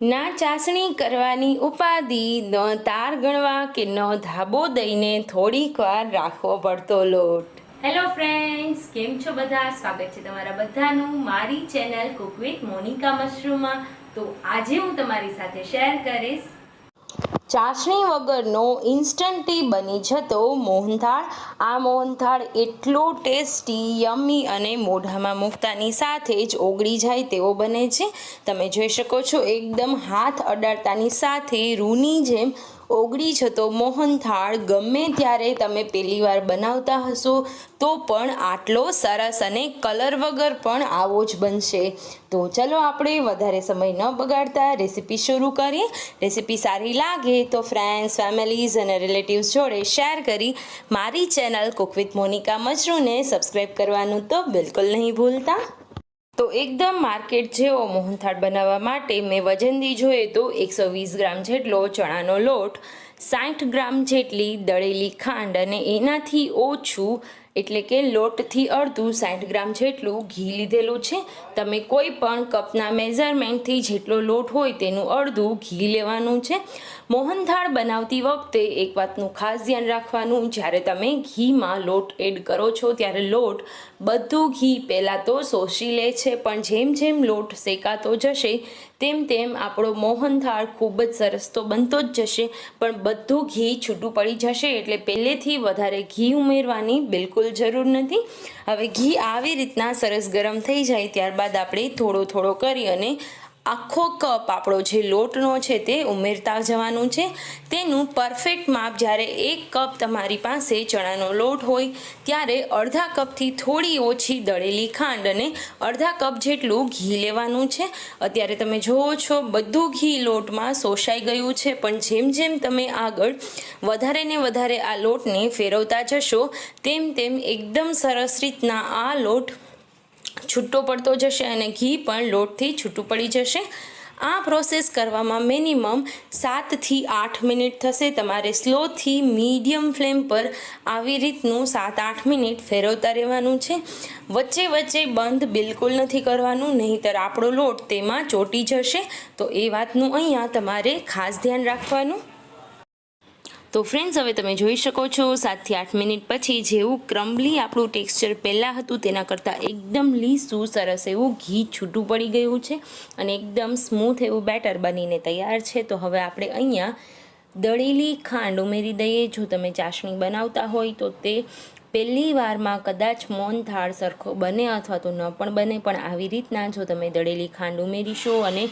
ના ચાસણી કરવાની ઉપાધિ, ન તાર ગણવા કે ન ધાબો દઈને થોડીક વાર રાખવો પડતો લોટ. હેલો ફ્રેન્ડ્સ કેમ છો બધા? સ્વાગત છે તમારા બધાનું મારી ચેનલ કુક વિથ મોનિકા મશરૂમમાં તો આજે હું તમારી સાથે શેર કરીશ ચાસણી વગરનો ઇન્સ્ટન્ટી બની જતો મોહનથાળ. આ મોહનથાળ એટલો ટેસ્ટી યમ્મી અને મોઢામાં મૂકતાની સાથે જ ઓગળી જાય તેવો બને છે. તમે જોઈ શકો છો, એકદમ હાથ અડાડતાની સાથે રૂની જેમ ઓગળી જતો મોહનથાળ ગમે ત્યારે તમે પહેલી વાર બનાવતા હશો, તો પણ આટલો સરસ અને કલર વગર પણ આવો જ બનશે. તો ચલો આપણે વધારે સમય ન બગાડતા રેસીપી શરૂ કરીએ. રેસીપી સારી લાગે તો ફ્રેન્ડ્સ ફેમિલીઝ અને રિલેટિવ્સ જોડે શેર કરી મારી ચેનલ કુક વિથ મોનિકા મજરૂને સબસ્ક્રાઈબ કરવાનું તો બિલકુલ નહીં ભૂલતા. તો એકદમ માર્કેટ જેવો મોહનથાળ બનાવવા માટે મેં વજનથી જોઈએ તો એકસો વીસ ગ્રામ જેટલો, ચણાનો લોટ સાઠ ગ્રામ જેટલી, દળેલી ખાંડ અને એનાથી ઓછું એટલે કે લોટથી અડધું સાઠ ગ્રામ જેટલું ઘી લીધેલું છે. તમે કોઈ પણ કપના મેઝરમેન્ટથી જેટલો લોટ હોય તેનું અડધું ઘી લેવાનું છે. મોહનથાળ બનાવતી વખતે એક વાતનું ખાસ ધ્યાન રાખવાનું, જ્યારે તમે ઘીમાં લોટ એડ કરો છો ત્યારે લોટ બધું ઘી પહેલાં તો શોષી લે છે, પણ જેમ જેમ લોટ શેકાતો જશે તેમ તેમ આપણો મોહનથાળ ખૂબ જ સરસ તો બનતો જ જશે, પણ બધું ઘી છૂટું પડી જશે એટલે પહેલેથી વધારે ઘી ઉમેરવાની બિલકુલ જરૂર નથી. હવે ઘી આવી રીતના સરસ ગરમ થઈ જાય ત્યારબાદ આપણે થોડો થોડો કરી અને આખો કપ આપણો જે લોટનો છે તે ઉમેરતા જવાનું છે. તેનું પરફેક્ટ માપ જ્યારે એક કપ તમારી પાસે ચણાનો લોટ હોય, ત્યારે અડધા કપથી થોડી ઓછી દળેલી ખાંડ અને અડધા કપ જેટલું ઘી લેવાનું છે. અત્યારે તમે જુઓ છો, બધું ઘી લોટમાં શોષાઈ ગયું છે, પણ જેમ જેમ તમે આગળ વધારે ને વધારે આ લોટને ફેરવતા જશો, તેમ તેમ એકદમ સરસ રીતના આ લોટ છૂટો પડતો જશે અને ઘી પણ લોટથી છૂટું પડી જશે. આ પ્રોસેસ કરવામાં મિનિમમ સાતથી આઠ મિનિટ થશે. તમારે સ્લોથી મીડિયમ ફ્લેમ પર આવી રીતનું સાત આઠ મિનિટ ફેરવતા રહેવાનું છે. વચ્ચે વચ્ચે બંધ બિલકુલ નથી કરવાનું, નહીંતર આપણો લોટ તેમાં ચોંટી જશે. તો એ વાતનું અહીંયા તમારે ખાસ ધ્યાન રાખવાનું. તો ફ્રેન્ડ્સ હવે તમે જોઈ શકો છો, સાતથી આઠ મિનિટ પછી જેવું ક્રમ્બલી આપણું ટેક્સચર પહેલાં હતું, તેના કરતાં એકદમ લીસું, સરસ એવું ઘી છૂટું પડી ગયું છે અને એકદમ સ્મૂથ એવું બેટર બનીને તૈયાર છે. તો હવે આપણે અહીંયા દળેલી ખાંડ ઉમેરી દઈએ. જો તમે ચાસણી બનાવતા હોય તો તે પહેલી વારમાં કદાચ મોહનથાળ સરખો બને અથવા તો ન પણ બને, પણ આવી રીતના જો તમે દળેલી ખાંડ ઉમેરીશો અને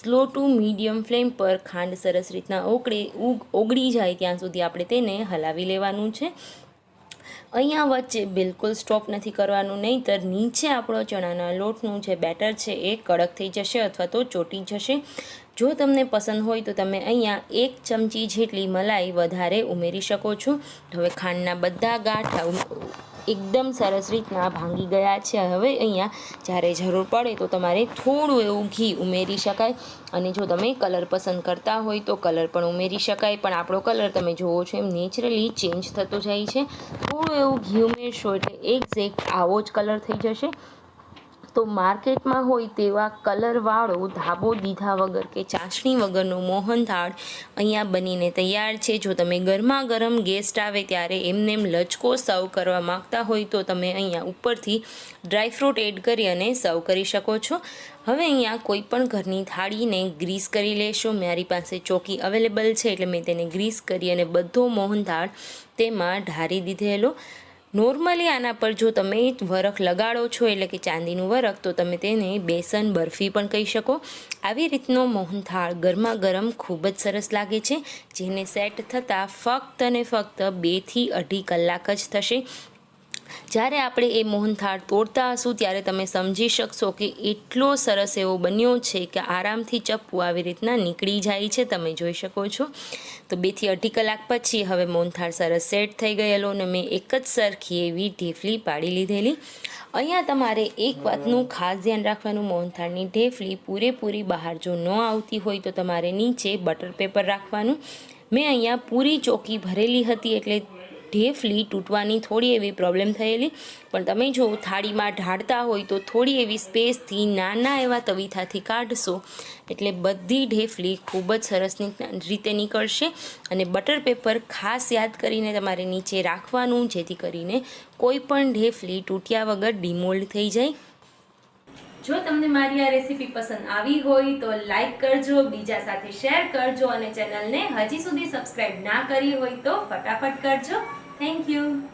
સ્લો ટુ મીડિયમ ફ્લેમ પર ખાંડ સરસ રીતના ઓગળી ઓગળી જાય, ત્યાં સુધી આપણે તેને હલાવી લેવાનું છે. અહીંયા વચ્ચે બિલકુલ સ્ટોપ નથી કરવાનું, નહીંતર નીચે આપણો ચણાના લોટનું જે બેટર છે એ કડક થઈ જશે અથવા તો ચોટી જશે. જો તમને પસંદ હોય તો તમે અહીંયા એક ચમચી જેટલી મલાઈ વધારે ઉમેરી શકો છો. હવે ખાંડના બધા ગાંઠા એકદમ સરસ રીતના ભાંગી ગયા છે. હવે અહીંયા જ્યારે જરૂર પડે તો તમારે થોડું એવું ઘી ઉમેરી શકાય. અને જો તમે કલર પસંદ કરતા હોય તો કલર પણ ઉમેરી શકાય. પણ આપણો કલર તમે જુઓ છો એમ નેચરલી ચેન્જ થતો જાય છે. થોડું એવું ઘી ઉમેરશો એટલે એક્ઝેક્ટ આવો જ કલર થઈ જશે. તો માર્કેટમાં હોય તેવા કલરવાળો ધાબો દીધા વગર કે ચાસણી વગરનો મોહનથાળ અહીંયા બનીને તૈયાર છે. જો તમે ગરમા ગરમ ગેસ્ટ આવે ત્યારે એમને એમ લચકો સર્વ કરવા માગતા હોય તો તમે અહીંયા ઉપરથી ડ્રાયફ્રૂટ એડ કરી અને સર્વ કરી શકો છો. હવે અહીંયા કોઈ પણ ઘરની થાળીને ગ્રીસ કરી લેશો. મારી પાસે ચોકી અવેલેબલ છે એટલે મેં તેને ગ્રીસ કરી અને બધો મોહનથાળ તેમાં ઢારી દીધેલો. નોર્મલી આના પર જો તમે વરખ લગાડો છો, એટલે કે ચાંદીનું વરખ, તો તમે તેને બેસન, બરફી પણ કહી શકો. આવી રીતનો મોહનથાળ ગરમા ગરમ ખૂબ જ સરસ લાગે છે, જેને સેટ થતાં ફક્ત અને ફક્ત બેથી અઢી કલાક જ થશે. જ્યારે આપણે એ મોહનથાળ તોડતા હશું, ત્યારે તમે સમજી શકશો કે એટલો સરસ એવો બન્યો છે કે આરામથી ચપ્પુ આવી રીતના નીકળી જાય છે. તમે જોઈ શકો છો. તો બેથી અઢી કલાક પછી હવે મોહનથાળ સરસ સેટ થઈ ગયેલો અને મેં એક જ સરખી એવી ઢેફલી પાડી લીધેલી. અહીંયા તમારે એક વાતનું ખાસ ધ્યાન રાખવાનું, મોહનથાળની ઢેફલી પૂરેપૂરી બહાર જો ન આવતી હોય તો તમારે નીચે બટર પેપર રાખવાનું. મેં અહીંયા પૂરી ચોકી ભરેલી હતી એટલે ઢેફલી તૂટવાની થોડી એવી પ્રોબ્લેમ થયેલી. પણ તમે જો થાળીમાં ઢાળતા હોય તો થોડી એવી સ્પેસથી નાના એવા તવીથાથી કાઢશો. એટલે બધી ઢેફલી ખૂબ જ સરસ રીતે નીકળશે. અને બટર પેપર ખાસ યાદ કરીને તમારે નીચે રાખવાનું, જેથી કરીને કોઈ પણ ઢેફલી તૂટ્યા વગર ડિમોલ્ડ થઈ જાય. જો તમને મારી આ રેસીપી પસંદ આવી હોય તો લાઈક કરજો, બીજા સાથે શેર કરજો અને ચેનલને હજી સુધી સબસ્ક્રાઇબ ના કરી હોય તો ફટાફટ કરજો. Thank you.